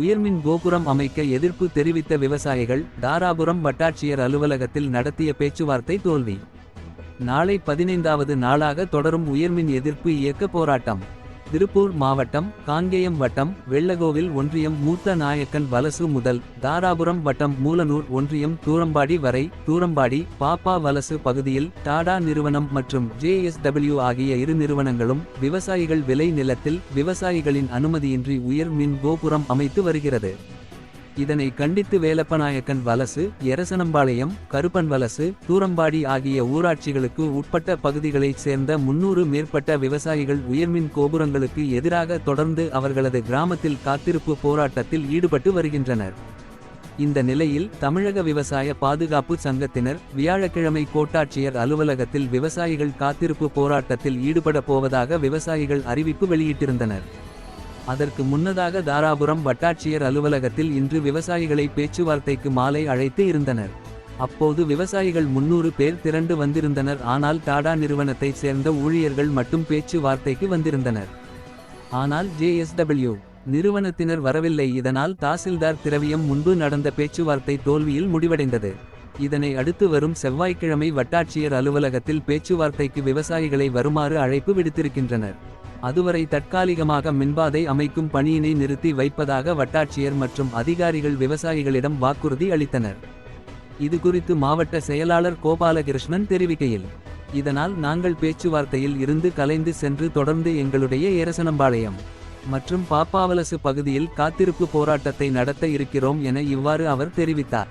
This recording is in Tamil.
உயர்மின் கோபுரம் அமைக்க எதிர்ப்பு தெரிவித்த விவசாயிகள் தாராபுரம் வட்டாட்சியர் அலுவலகத்தில் நடத்திய பேச்சுவார்த்தை தோல்வி. நாளை பதினைந்தாவது நாளாக தொடரும் உயர்மின் எதிர்ப்பு இயக்க போராட்டம். திருப்பூர் மாவட்டம் காங்கேயம் வட்டம் வெள்ளகோவில் ஒன்றியம் மூத்த நாயக்கன் வலசு முதல் தாராபுரம் வட்டம் மூலனூர் ஒன்றியம் தூரம்பாடி வரை தூரம்பாடி பாப்பா வலசு பகுதியில் டாடா நிறுவனம் மற்றும் ஜேஎஸ்டபிள்யூ ஆகிய இரு நிறுவனங்களும் விவசாயிகள் விலை நிலத்தில் விவசாயிகளின் அனுமதியின்றி உயர் மின் கோபுரம் அமைத்து வருகிறது. இதனை கண்டித்து வேலப்பநாயக்கன் வலசு எரசனம்பாளையம் கருப்பன் வலசு தூரம்பாடி ஆகிய ஊராட்சிகளுக்கு உட்பட்ட பகுதிகளைச் சேர்ந்த முன்னூறு மேற்பட்ட விவசாயிகள் உயர்மின் கோபுரங்களுக்கு எதிராக தொடர்ந்து அவர்களது கிராமத்தில் காத்திருப்பு போராட்டத்தில் ஈடுபட்டு வருகின்றனர். இந்த நிலையில் தமிழக விவசாய பாதுகாப்பு சங்கத்தினர் வியாழக்கிழமை கோட்டாட்சியர் அலுவலகத்தில் விவசாயிகள் காத்திருப்பு போராட்டத்தில் ஈடுபட போவதாக விவசாயிகள் அறிவிப்பு வெளியிட்டிருந்தனர். அதற்கு முன்னதாக தாராபுரம் வட்டாட்சியர் அலுவலகத்தில் இன்று விவசாயிகளை பேச்சுவார்த்தைக்கு மாலை அழைத்து இருந்தனர். அப்போது விவசாயிகள் முன்னூறு பேர் திரண்டு வந்திருந்தனர். ஆனால் டாடா நிறுவனத்தைச் சேர்ந்த ஊழியர்கள் மட்டும் பேச்சுவார்த்தைக்கு வந்திருந்தனர். ஆனால் ஜேஎஸ்டபிள்யூ நிறுவனத்தினர் வரவில்லை. இதனால் தாசில்தார் திரவியம் முன்பு நடந்த பேச்சுவார்த்தை தோல்வியில் முடிவடைந்தது. இதனை அடுத்து வரும் செவ்வாய்க்கிழமை வட்டாட்சியர் அலுவலகத்தில் பேச்சுவார்த்தைக்கு விவசாயிகளை வருமாறு அழைப்பு விடுத்திருக்கின்றனர். அதுவரை தற்காலிகமாக மின்பாதை அமைக்கும் பணியினை நிறுத்தி வைப்பதாக வட்டாட்சியர் மற்றும் அதிகாரிகள் விவசாயிகளிடம் வாக்குறுதி அளித்தனர். இது குறித்து மாவட்ட செயலாளர் கோபாலகிருஷ்ணன் தெரிவிக்கையில் இதனால் நாங்கள் பேச்சுவார்த்தையில் இருந்து கலைந்து சென்று தொடர்ந்து எங்களுடைய ஏரசனம்பாளையம் மற்றும் பாப்பாவலசு பகுதியில் காத்திருப்பு போராட்டத்தை நடத்த இருக்கிறோம் என இவ்வாறு அவர் தெரிவித்தார்.